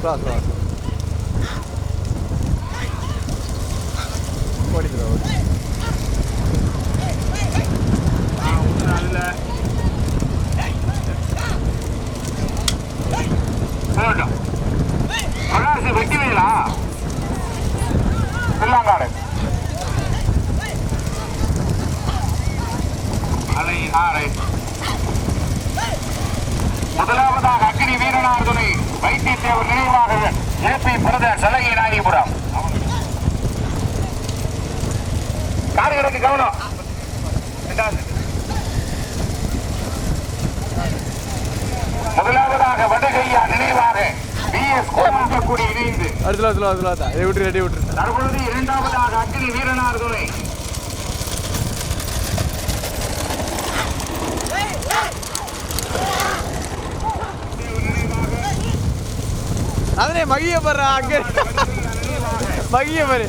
Class class ஓடிக்கிறா ஓடி நல்ல வெட்டிவீங்களா பிள்ளாங்காடு அலை ஆரை முதலாவதாக அக்னி வீரனார் துணை வைத்தியத்தேவர் நினைவாக ஏபி பிரதர் சலகை நாயகிபுரம் காரியங்களுக்கு கவனம். முதலாவதாக வடகையா நினைவாக பி எஸ் கோமாக்கக்கூடி இணைந்து. அடுத்துல அடுத்த இதை விட்டு ரெடி விட்டுருந்தேன் தற்பொழுது இரண்டாவதாக அக்னி வீரனார் துணை. அதனே மகிய பாரு அங்க மகிய பாரு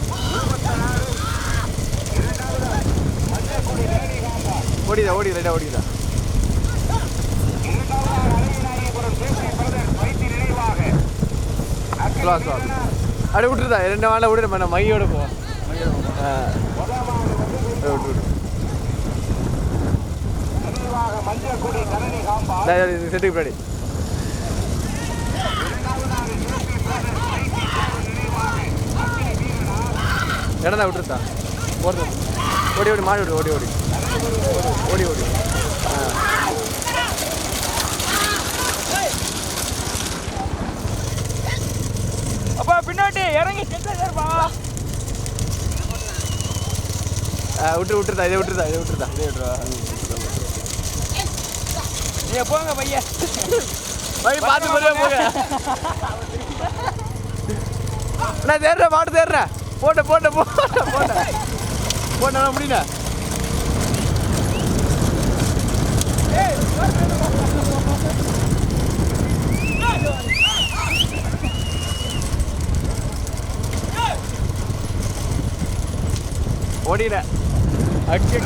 ஓடிதா ஓடி ரெண்டா ஓடிதா ஸ்லோ அப்படி விட்டுருதா ரெண்டு வாழை விட்டுருமா நம்ம மையோட போவோம் செட்டுக்கு பின்னாடி இடம் தான் விட்டுருத்தா? போகிறது ஓடி ஓடி மாடி ஓடி ஓடி. ஓடி ஓடி. ஆ. அப்பா பின்னாடி இறங்கி விட்டு விட்டுருதா இதை விட்டுருதா இதை விட்டுருதா இதை விட்டுருவா நீங்க போங்க பையன். போய் பார்த்து போறியா போங்க. நான் தேடுறேன் மாட்டு தேடுறேன். போட்ட போட்ட போட்ட போட்ட. போட்ட முடியல ஓடிட. அக்கி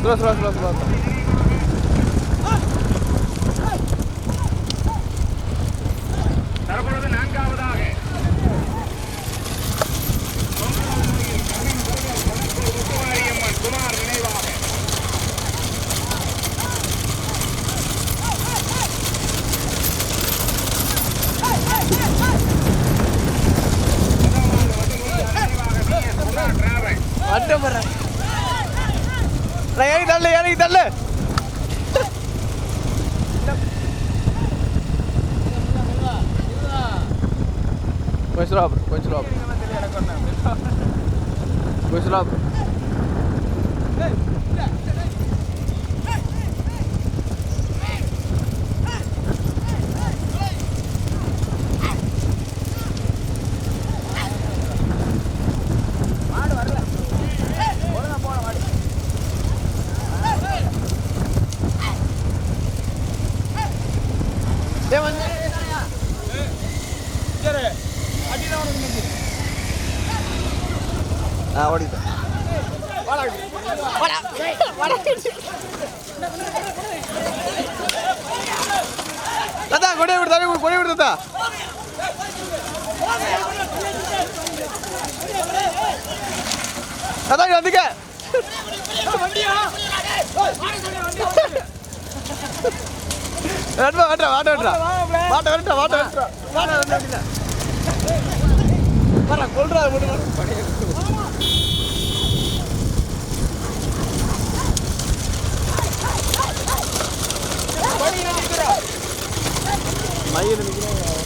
ஸ்லோ ஸ்லோ ஸ்லோ ஸ்லோ தற்பொழுது நான்காவதாக முத்துமாரியம்மன் குமார் நினைவாக அட்டை போடுறேன் நான் ஏறி தள்ளு. ஏறி தள்ளு கொஞ்சம் கொஞ்சம் கொஞ்சம் கொடி விடு தம்பி கொடி விடு தாத்தா. தாத்தா இங்க வந்துக்க. வேட்டா வேட்டா வாட்ட வேட்டா வாட்ட வேட்டா வாட்ட வேட்டா வாட்ட வேட்டா வர கொல்றா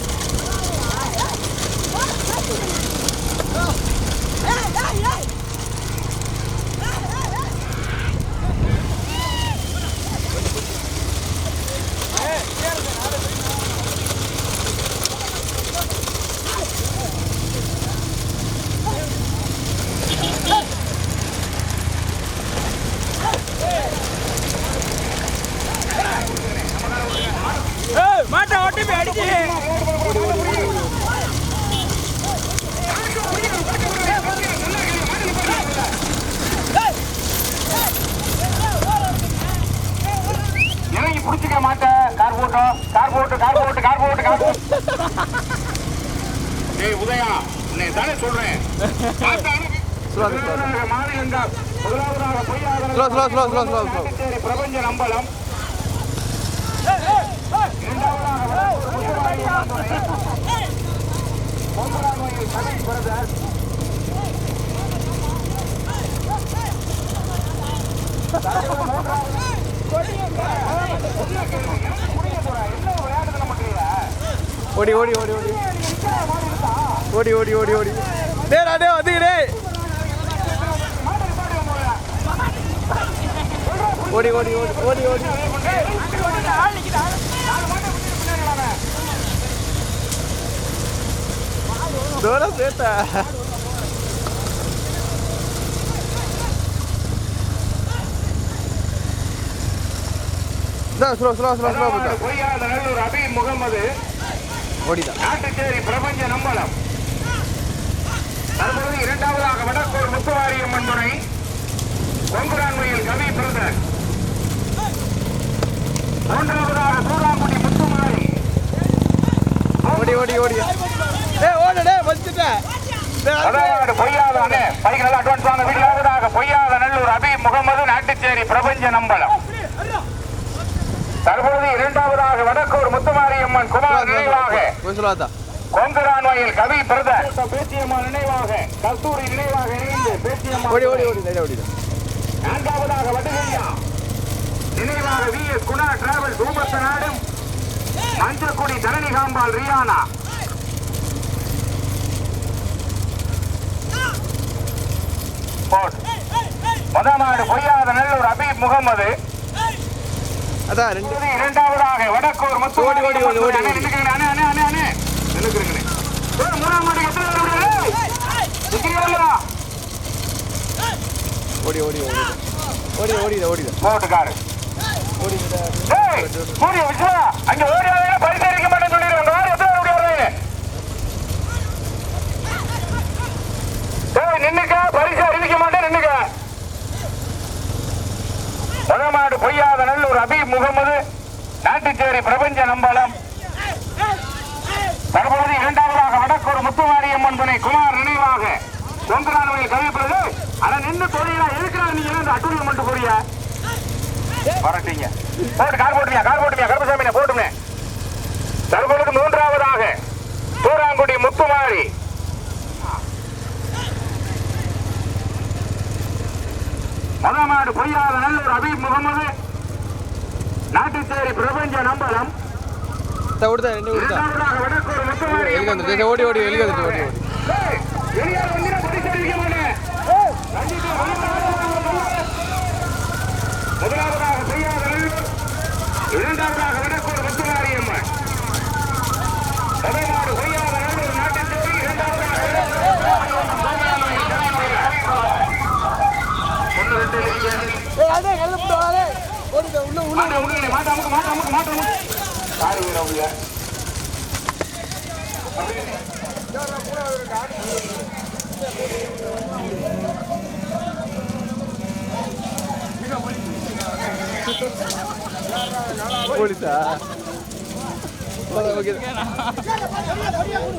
தானே சொல்றேன். ஓடி ஓடி ஓடி ஓடி. ஓடி ஓடி ஓடி ஓடி. டே வந்து டேய். ஓடி ஓடி ஓடி ஓடி ஓடி. தூரம் சேர்த்தா. ஸ்லோ ஸ்லோ ஸ்லோ ஸ்லோ போட்டா பொய்யாத நல்லூர் அபி முகமது ஓடிதான். நாட்டுச்சேரி பிரபஞ்ச நம்பலம். தற்போது இரண்டாவதாக வடக்கூர் முத்துவாரியம்மன் துணை கொங்குரான்மையில் கவி பிரதர். மூன்றாவதாக சூடாங்குடி முத்துமாரி. ஓடி ஓடி ஓடி. டேய் ஓடு டேய் வந்துட்டேன் டேய் அது- முதலாவது பொய்யாத அண்ணே, பைக்கு நல்லா அட்வான்ஸ் வாங்க வீட்டிலாவதாக பொய்யாத நல்லூர் அபி முகமது நாட்டுச்சேரி பிரபஞ்ச நம்பலம். தற்போது இரண்டாவதாக வடக்கூர் முத்துமாரியம்மன் குமார் நினைவாக சொல்லாதா கொங்குரான்மையில் கவி பிரதர். பேச்சியம்மா நினைவாக கஸ்தூரி நினைவாக இணைந்து பேச்சியம்மா ஓடி ஓடி ஓடி ஓடிதான் நான்காவதாக வடுகையா நினைவாக வி. எஸ். குணா டிராவல் ஊமத்த நாடும் மஞ்சக்குடி தரணி காம்பால் ரியானா. போட். முதலாவது பொய்யாத நல்லூர் அபீப் முகமது அதான் இரண்டாவதாக வடக்கூர் முத்து ஓடி, ஓடி, ஓடி, ஓடி, ஓடி ஓடி ஓடி ஓடி ஓடிதான் ஓடிதான் போட்டுக்காரு ஓடிதான் ஏய், சூரிய அங்க ஓடி பரிசு அளிக்க மாட்டேன்னு சொல்லிடுவேன். அங்க எத்தனை ஓடி வர்றீங்க? ஏய், நின்னுக்க, பரிசு அறிவிக்க மாட்டேன், நின்னுக்க. வடமாடு பொய்யாத நல்லூர் அபி முகமது நாட்டுச்சேரி பிரபஞ்ச நம்பலம் தற்போது இரண்டாவதாக வடக்கூர் முத்துமாரியம்மன் துணை குமார் நினைவாக கொங்குரானவங்க கவிப்படுது ஆனா நின்று தோழியா எதுக்குறா நீங்க அந்த அட்டூரியம் மட்டும் போறிய? வரட்டீங்க. போட்டு கார் போட்டுமியா கார் போட்டுமியா கருப்பசாமி போட்டுமே தற்கொலைக்கு மூன்றாவதாக தூராங்குடி முத்துமாரி. மதமாடு பொய்யாத ஒரு அபீப் முகமது. நாட்டுச்சேரி பிரபஞ்ச நம்பலம். ஓடி ஓடி வெளியே ஓடி ஓடி முதலாவதாக செய்யாதல்லூர் இரண்டாவதாக விடக்கூர் முத்துமாரி அம்மன் தமிழ்நாடு கொய்யாதல்லூர் நாட்டின் தேவி இரண்டாவதாக ஒன்று ரெண்டு அதே. கல்லு ஓடிக்க உள்ள. உள்ள உள்ள மாட்டாமுக்கு மாட்டாமுக்கு மாட்டாமுக்கு யாரு வீர உள்ள. Thank you. போலீஸா? ஓகே.